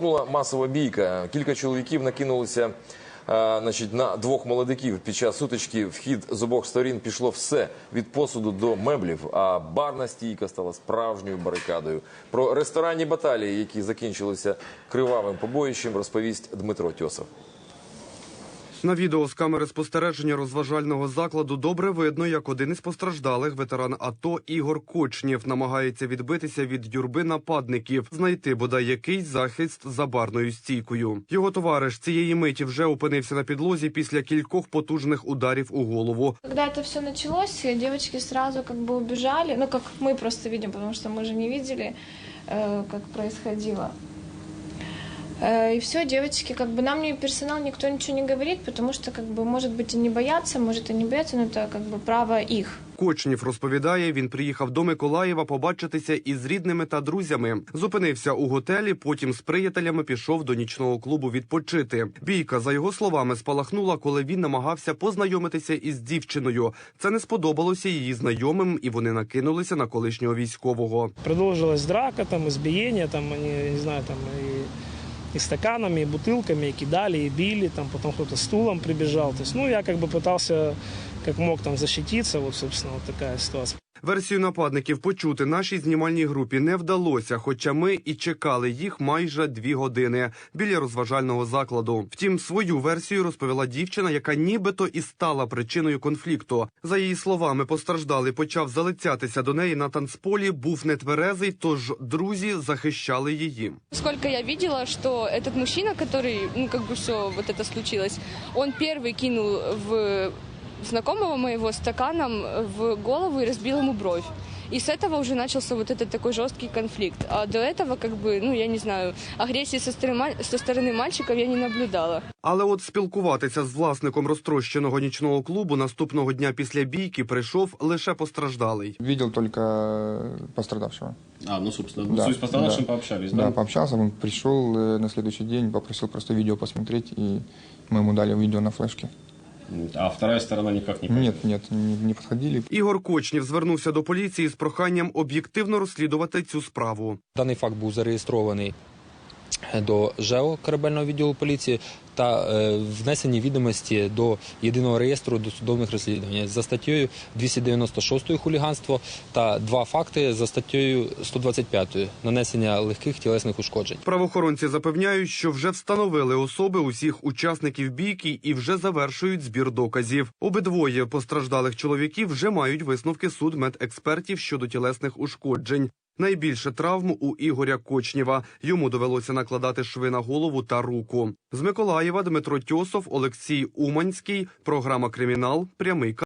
Була масова бійка. Кілька чоловіків накинулися е, значить, на двох молодиків. Під час сутички в хід з обох сторін пішло все від посуду до меблів. А барна стійка стала справжньою барикадою. Про ресторанні баталії, які закінчилися кривавим побоїщем, розповість Дмитро Тьосов. На відео з камери спостереження розважального закладу добре видно, як один із постраждалих ветеран АТО Ігор Кочнєв намагається відбитися від юрби нападників, знайти бодай якийсь захист за барною стійкою. Його товариш цієї миті вже опинився на підлозі після кількох потужних ударів у голову. Когда это все началось, девочки сразу как бы убежали. Ну, как мы просто видим, потому что мы же не видели, э, как происходило. Э, И все, девочки, как бы нам не персонал никто ничего не говорит, потому что, как бы, может быть, они боятся, может, и не боятся, но это как бы право их. Кочнєв розповідає, він приїхав до Миколаєва побачитися із рідними та друзями. Зупинився у готелі, потім з приятелями пішов до нічного клубу відпочити. Бійка, за його словами, спалахнула, коли він намагався познайомитися із дівчиною. Це не сподобалося її знайомим, і вони накинулися на колишнього військового. Продолжилась драка, там, избиение, там, они, я не знаю, там, и, и стаканами, и бутылками, и кидали, и били, там, потом кто-то стулом прибежал. То есть, ну, я как бы пытался, как мог, там, защититься, вот, собственно, вот такая ситуация. Версію нападників почути нашій знімальній групі не вдалося, хоча ми і чекали їх майже дві години біля розважального закладу. Втім, свою версію розповіла дівчина, яка нібито і стала причиною конфлікту. За її словами, постраждалий почав залицятися до неї на танцполі, був нетверезий, тож друзі захищали її. Сколько я видела, что этот мужчина, который, ну, как бы все вот это случилось, он первый кинул в знакомого моего стаканом в голову и разбил ему бровь. И с этого уже начался вот этот такой жесткий конфликт. А до этого, как бы, ну, я не знаю, агрессии со стороны, маль- со стороны мальчиков я не наблюдала. Але от спілкуватися з власником розтрощеного нічного клубу наступного дня після бійки прийшов лише постраждалий. Видел только пострадавшего. А, ну, собственно, Да, с пострадавшим да. пообщались, Да, да? пообщался, он пришел э, на следующий день, попросил просто видео посмотреть, и мы ему дали видео на флешке. А вторая сторона никак не Нет, нет, не, не подходили. Ігор Кочнєв звернувся до поліції з проханням об'єктивно розслідувати цю справу. Даний факт був зареєстрований до ЖЕО корабельного відділу поліції та е, внесені відомості до єдиного реєстру досудовних розслідувань за статтею 296 хуліганство та два факти за статтею 125 нанесення легких тілесних ушкоджень. Правоохоронці запевняють, що вже встановили особи усіх учасників бійки і вже завершують збір доказів. Обидвоє постраждалих чоловіків вже мають висновки судмедекспертів щодо тілесних ушкоджень. Найбільше травм у Ігоря Кочнєва. Йому довелося накладати шви на голову та руку. З Миколаєва Дмитро Тьосов, Олексій Уманський. Програма Кримінал. Прямий